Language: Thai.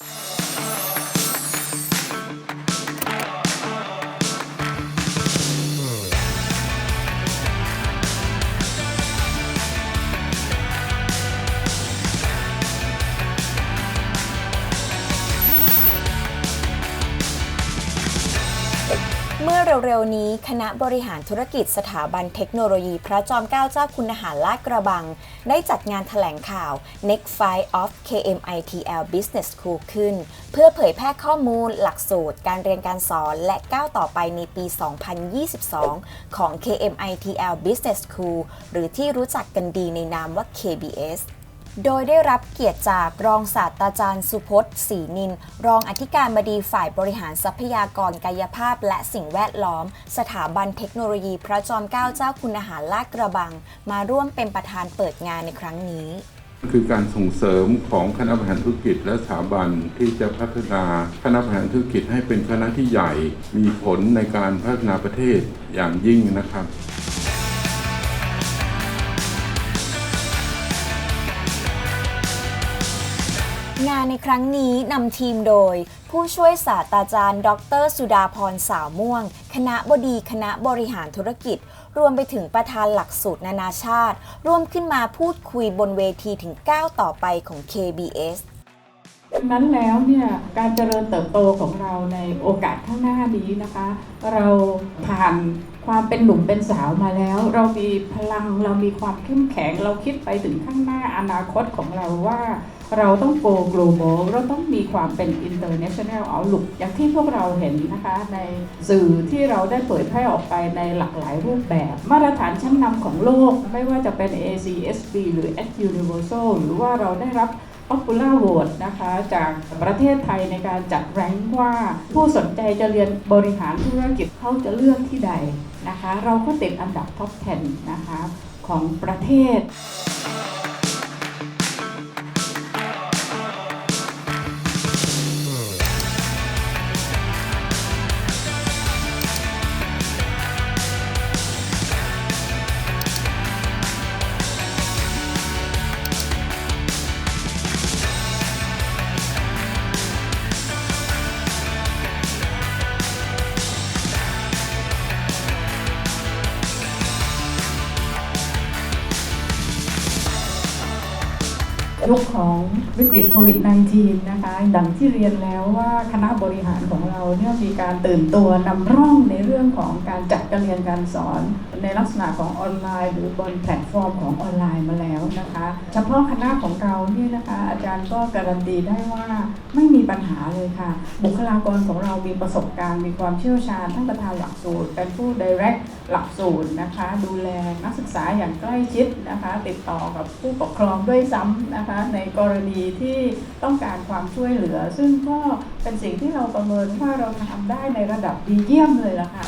you เมื่อเร็วๆนี้คณะบริหารธุรกิจสถาบันเทคโนโลยีพระจอมเกล้าเจ้าคุณทหารลาดกระบัง ได้จัดงานถแถลงข่าว Next Fight of KMITL Business School ขึ้น เพื่อเผยแพร่ข้อมูลหลักสูตร การเรียนการสอนและก้าวต่อไปในปี 2022 ของ KMITL Business School หรือที่รู้จักกันดีในนามว่า KBS โดยได้รับเกียรติจากรองศาสตราจารย์สุพจน์ศรีนิน รองอธิการบดีฝ่ายบริหารทรัพยากรกายภาพ และสิ่งแวดล้อม สถาบันเทคโนโลยีพระจอมเกล้าเจ้าคุณอาหารลาดกระบัง มาร่วมเป็นประธานเปิดงานในครั้งนี้ คือการส่งเสริมของคณะบริหารธุรกิจและสถาบันที่จะพัฒนาคณะบริหารธุรกิจให้เป็นคณะที่ใหญ่ มีผลในการพัฒนาประเทศอย่างยิ่งนะครับ งานในครั้งนี้นำทีมโดย ผู้ช่วยศาสตราจารย์ ดร สุดาพรสาวม่วง คณะบดีคณะบริหารธุรกิจ รวมไปถึงประธานหลักสูตรนานาชาติ ร่วมขึ้นมาพูดคุยบนเวทีถึงก้าวต่อไปของ KBS ดังนั้นแล้วเนี่ยการเจริญเติบโตของเราในโอกาสข้างหน้านี้นะคะ เราผ่านความเป็นหนุ่มเป็นสาวมาแล้ว เรามีพลังเรามีความเข้มแข็ง เราคิดไปถึงข้างหน้าอนาคตของเราว่า เราต้องโก global เราต้องมีความเป็น international outlook อย่างที่พวกเราเห็นนะคะในสื่อที่เราได้เผยแพร่ออกไปในหลากหลายรูปแบบ มาตรฐานชั้นนำของโลก ไม่ว่าจะเป็น ACSB หรือ S Universal หรือว่าเราได้รับ Popular Vote นะคะจากประเทศไทยในการจัดแรงว่าผู้สนใจจะเรียนบริหารธุรกิจเขาจะเลือกที่ใดนะคะ เราก็ติดอันดับท็อป 10 นะคะของประเทศ ยุคของวิกฤตโควิด -19 นะคะดังที่เรียนแล้วว่าคณะบริหารของเราเนี่ยมีการตื่นตัวนำร่องในเรื่องของการจัดการเรียนการสอน ในลักษณะของออนไลน์ หรือบนแพลตฟอร์มของออนไลน์มาแล้วนะคะ เฉพาะคณะของเราเนี่ยนะคะอาจารย์ก็การันตีได้ว่าไม่มีปัญหาเลยค่ะ บุคลากรของเรามีประสบการณ์ มีความเชี่ยวชาญทั้งประธานหลักสูตรเป็นผู้ direct หลักสูตรนะคะ ดูแลนักศึกษาอย่างใกล้ชิดนะคะ ติดต่อกับผู้ปกครองด้วยซ้ำนะคะนะคะในกรณีที่ต้องการความช่วยเหลือ ซึ่งก็เป็นสิ่งที่เราประเมินว่าเราทำได้ในระดับดีเยี่ยมเลยล่ะค่ะ